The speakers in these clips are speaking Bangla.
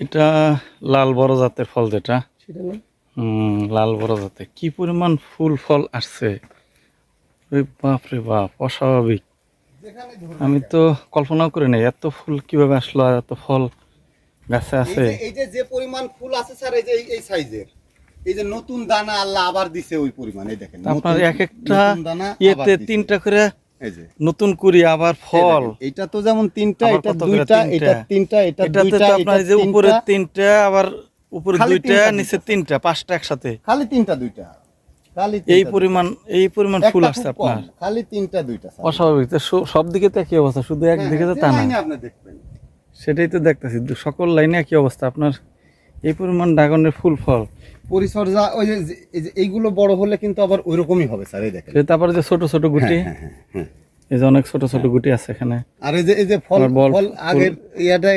এটা? লাল বড় জাতের ফল যেটা। সেটা হুম লাল বড় জাতের। কি পরিমাণ ফুল ফল আসছে? বাপ রে বাপ অস্বাভাবিক। আমি তো কল্পনাও করি নাই এত ফুল কীভাবে আসলো আর এত ফল গাছে আছে। এই যে- যে যে পরিমাণ ফুল আছে স্যার এই যে এই- এই সাইজের। এই যে নতুন দানা আল্লাহ আবার দিছে ওই পরিমাণ এই দেখেন আপনার এক একটা দানা ইয়েতে তিনটা করে নতুন কুড়ি আবার ফল। এইটা তো যেমন তিনটা এটা দুইটা এটা তিনটা এটা দুইটা তো আপনার যে উপরে তিনটা, আবার উপরে দুইটা নিচে তিনটা পাঁচটা একসাথে। খালি তিনটা দুইটা। খালি এই পরিমাণ এই পরিমাণ ফুল আসছে আপনার। খালি তিনটা দুইটা অস্বাভাবিক তো সব- দিকে তো একই অবস্থা শুধু হ্যাঁ, একদিকে তো তা না। আপনি দেখবেন। সেটাই তো দেখতেছি সকল লাইনে একই অবস্থা আপনার। এই পরিমাণ ড্রাগনের ফুল ফল। পরিচর্যা ওই যে যে- এই যে এইগুলো বড় হলে কিন্তু আবার ওইরকমই হবে স্যার এই দেখেন। তারপরে যে ছোট ছোট গুটি হ্যাঁ, হ্যাঁ, হ্যাঁ। এই যে অনেক ছোট ছোট গুটি আছে এখানে। আর এই যে এই যে ফল ফল আগের ইয়াটা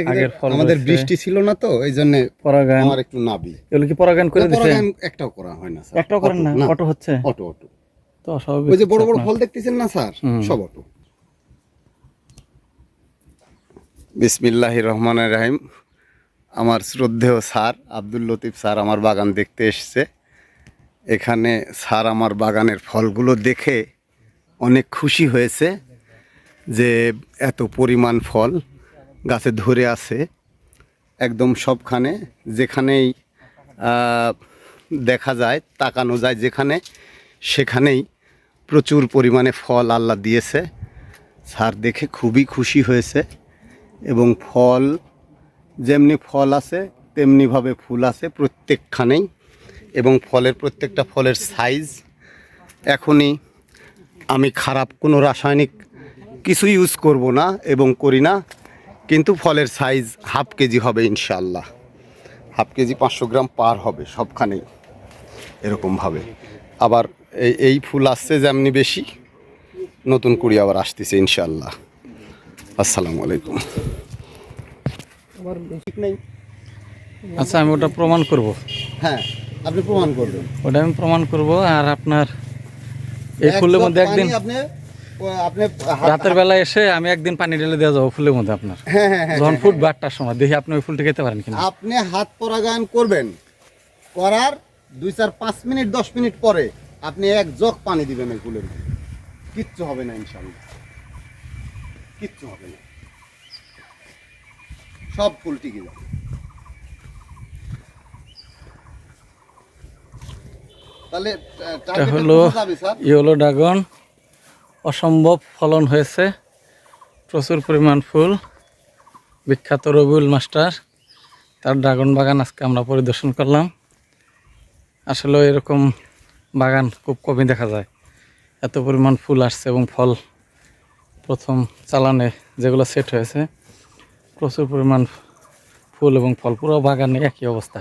আমাদের বৃষ্টি ছিল না তো এই জন্য পরাগায়ন। আমার একটু নাবি। এগুলো কি পরাগায়ন করে দিছে? পরাগায়ন একটাও করা হয় না স্যার। একটাও করেন না? অটো, হচ্ছে? Auto auto. তো অস্বাভাবিক ওই যে বড় বড় ফল দেখতেছেন না স্যার? সব অটো। বিসমিল্লাহ রহমানের রাহিম। আমার শ্রদ্ধেয় স্যার, আব্দুল লতিফ স্যার আমার বাগান দেখতে এসছে। এখানে স্যার আমার বাগানের ফলগুলো দেখে অনেক খুশি হয়েছে যে এত পরিমাণ ফল গাছে ধরে আছে। একদম সবখানে যেখানেই দেখা যায়, তাকানো যায় যেখানে, সেখানেই প্রচুর পরিমাণে ফল আল্লাহ দিয়েছে। স্যার দেখে খুবই খুশি হয়েছে এবং ফল যেমনি ফল আছে, তেমনিভাবে ফুল আছে প্রত্যেকখানেই এবং ফলের প্রত্যেকটা ফলের সাইজ এখনই আমি খারাপ কোনো রাসায়নিক কিছু ইউজ করব না এবং করি না, কিন্তু ফলের সাইজ হাফ কেজি হবে ইনশাল্লাহ হাফ কেজি পাঁচশো গ্রাম পার হবে সবখানেই এরকমভাবে আবার এই এই ফুল আসছে যেমনি বেশি, নতুন কুড়ি আবার আসতেছে ইনশাল্লাহ আসসালামু আলাইকুম। আমার ঠিক নেই। আচ্ছা আমি ওটা প্রমাণ করব। হ্যাঁ আপনি প্রমাণ করবেন। ওটা আমি প্রমাণ করব আর আপনার এই ফুলের মধ্যে একদিন আপনি আপনি রাতের বেলা এসে আমি একদিন পানি ঢেলে দেওয়া যাব ফুলের মধ্যে আপনার। হ্যাঁ হ্যাঁ হ্যাঁ যখন ফুট বারটার সময় দেখি আপনি ওই ফুলটা খেতে পারেন কিনা। আপনি হাত পরাগায়ন করবেন। করার দুই চার পাঁচ মিনিট দশ মিনিট পরে আপনি এক জগ পানি দিবেন ওই ফুলের মধ্যে। কিচ্ছু হবে না ইনশাল্লাহ কিচ্ছু হবে না। সব ফুল টিকে যাবে তাহলে হলো? Yellow dragon. অসম্ভব ফলন হয়েছে। প্রচুর পরিমাণ ফুল। বিখ্যাত রবিউল মাস্টার। তার ড্রাগন বাগান আজকে আমরা পরিদর্শন করলাম। আসলে এরকম বাগান খুব কমই দেখা যায়। এত পরিমাণ ফুল আসছে এবং ফল প্রথম চালানে যেগুলো সেট হয়েছে। প্রচুর পরিমাণ ফুল এবং ফল পুরো বাগানে একই অবস্থা।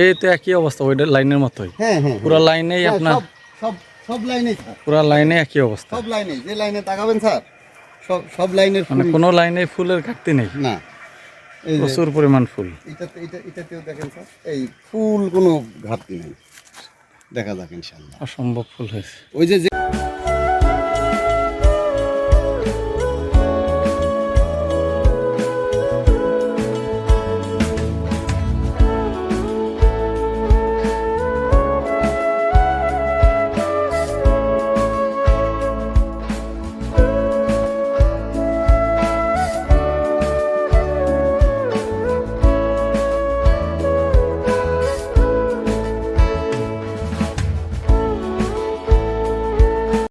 এই তো একই অবস্থা ওইটা লাইনের মতোই। হ্যাঁ হ্যাঁ পুরো লাইনেই হ্যাঁ, আপনার সব সব লাইনেই। পুরো লাইনে একই অবস্থা। সব লাইনে যে লাইনে তাকাবেন স্যার সব সব লাইনের মানে কোনো লাইনে ফুলের ঘাটতি নেই। না। এই প্রচুর পরিমাণ ফুল। এটাতে এটা এটাতেও দেখেন স্যার এই ফুল কোনো ঘাটতি নেই। দেখা যাক ইনশাল্লাহ অসম্ভব ফুল হয়েছে। ওই যে